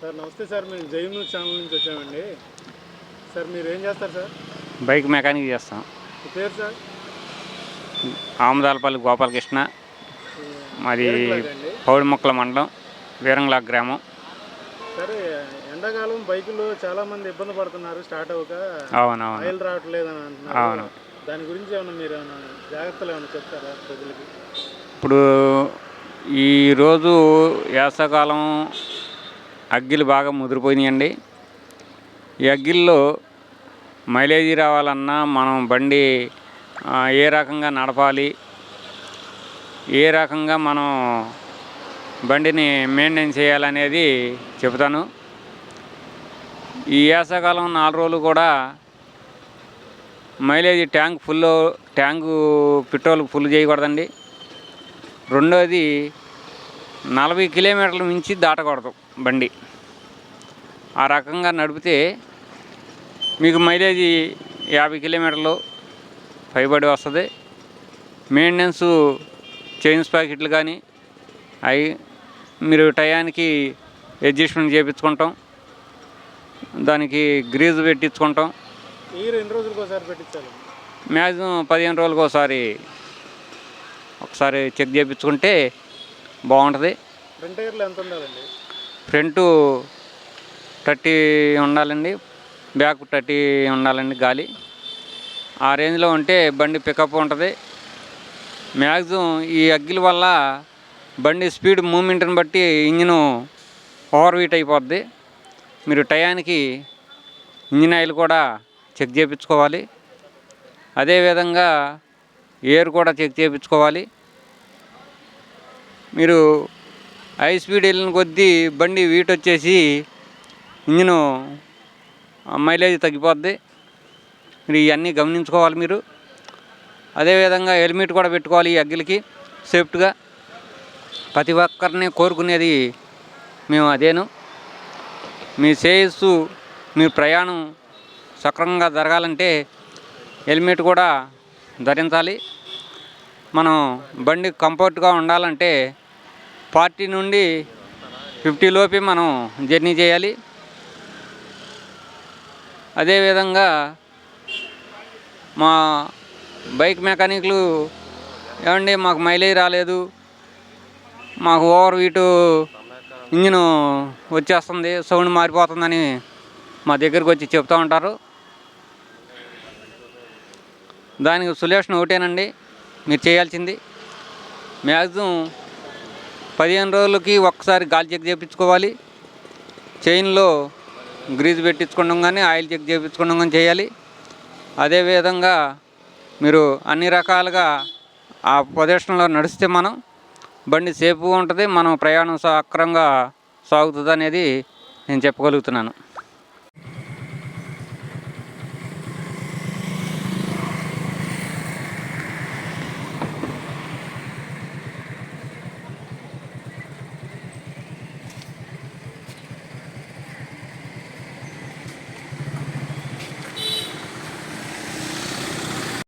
Sir నమస్తే sir. మేము జై ఛానల్ నుంచి వచ్చామండి. సార్ మీరు ఏం చేస్తారు సార్? బైక్ మెకానిక్ చేస్తాం. పేరు సార్? ఆమదాలపల్లి గోపాలకృష్ణ. మాది పౌడి మొక్కల మండలం వీరంగ్లా గ్రామం. సరే ఎండాకాలం బైకులు చాలా మంది ఇబ్బంది పడుతున్నారు స్టార్ట్ అవ్వక. అవునవును. రావట్లేదు అని అవును. దాని గురించి ఏమైనా మీరు ఏమైనా జాగ్రత్తలు ఏమైనా చెప్తారా ప్రజలకి? ఇప్పుడు ఈరోజు వేసవకాలం అగ్గిలు బాగా ముదిరిపోయినాయండి. ఈ అగ్గిల్లో మైలేజీ రావాలన్నా మనం బండి ఏ రకంగా నడపాలి ఏ రకంగా మనం బండిని మెయింటైన్ చేయాలనేది చెబుతాను. ఈ వేసవకాలం నాలుగు రోజులు కూడా mileage tank full tank petrol full చేయకూడదండి. రెండోది నలభై కిలోమీటర్ల మించి దాటకూడదు బండి. ఆ రకంగా నడిపితే మీకు మైలేజీ యాభై కిలోమీటర్లు పైబడి వస్తుంది. మెయింటెనెన్స్ చైన్స్ ప్యాకెట్లు కానీ అవి మీరు టయానికి అడ్జస్ట్మెంట్ చేయించుకుంటాం దానికి గ్రీజు పెట్టించుకుంటాం. ఈ రెండు రోజులకు ఒకసారి పెట్టించాలి? మ్యాక్సిమం పదిహేను రోజులకు ఒకసారి ఒకసారి చెక్ చేయించుకుంటే బాగుంటుంది. ఫ్రంట్ టైర్లు ఎంత ఉండాలండి? ఫ్రంట్ థర్టీ ఉండాలండి బ్యాక్ థర్టీ ఉండాలండి గాలి. ఆ రేంజ్లో ఉంటే బండి పికప్ ఉంటుంది. మ్యాక్సిమం ఈ అగ్గిల వల్ల బండి స్పీడ్ మూమెంట్ని బట్టి ఇంజిన్ ఓవర్ వీట్ అయిపోద్ది. మీరు టయానికి ఇంజిన్ ఆయిల్ కూడా చెక్ చేయించుకోవాలి. అదేవిధంగా ఎయిర్ కూడా చెక్ చేయించుకోవాలి. మీరు హై స్పీడ్ వెళ్ళిన కొద్దీ బండి వీట్ వచ్చేసి ఇంజిన్ మైలేజ్ తగ్గిపోద్ది. మీరు ఇవన్నీ గమనించుకోవాలి మీరు. అదేవిధంగా హెల్మెట్ కూడా పెట్టుకోవాలి ఈ అగ్గిలకి సేఫ్ట్గా. ప్రతి ఒక్కరిని కోరుకునేది మేము అదేను. మీ శ్రేయస్సు మీ ప్రయాణం సక్రమంగా జరగాలంటే హెల్మెట్ కూడా ధరించాలి. మనం బండి కంఫర్ట్గా ఉండాలంటే ఫార్టీ నుండి ఫిఫ్టీ లోపే మనం జర్నీ చేయాలి. అదేవిధంగా మా బైక్ మెకానిక్లు ఏమండి మాకు మైలేజ్ రాలేదు. మాకు ఓవర్ వీటు ఇంజిన్ వచ్చేస్తుంది సౌండ్ మారిపోతుందని మా దగ్గరకు వచ్చి చెప్తూ ఉంటారు. దానికి సొల్యూషన్ ఒకటేనండి. మీరు చేయాల్సింది. మ్యాక్సిమం పదిహేను రోజులకి ఒక్కసారి గాలి చెక్ చేయించుకోవాలి చైన్లో గ్రీజ్ పెట్టించుకోవడం కానీ ఆయిల్ చెక్ చేయించుకోవడం కానీ చేయాలి. అదేవిధంగా మీరు అన్ని రకాలుగా ఆ ప్రదేశంలో నడిస్తే మనం బండి సేఫ్గా ఉంటుంది. మనం ప్రయాణం సక్రంగా సాగుతుంది అనేది నేను చెప్పగలుగుతున్నాను.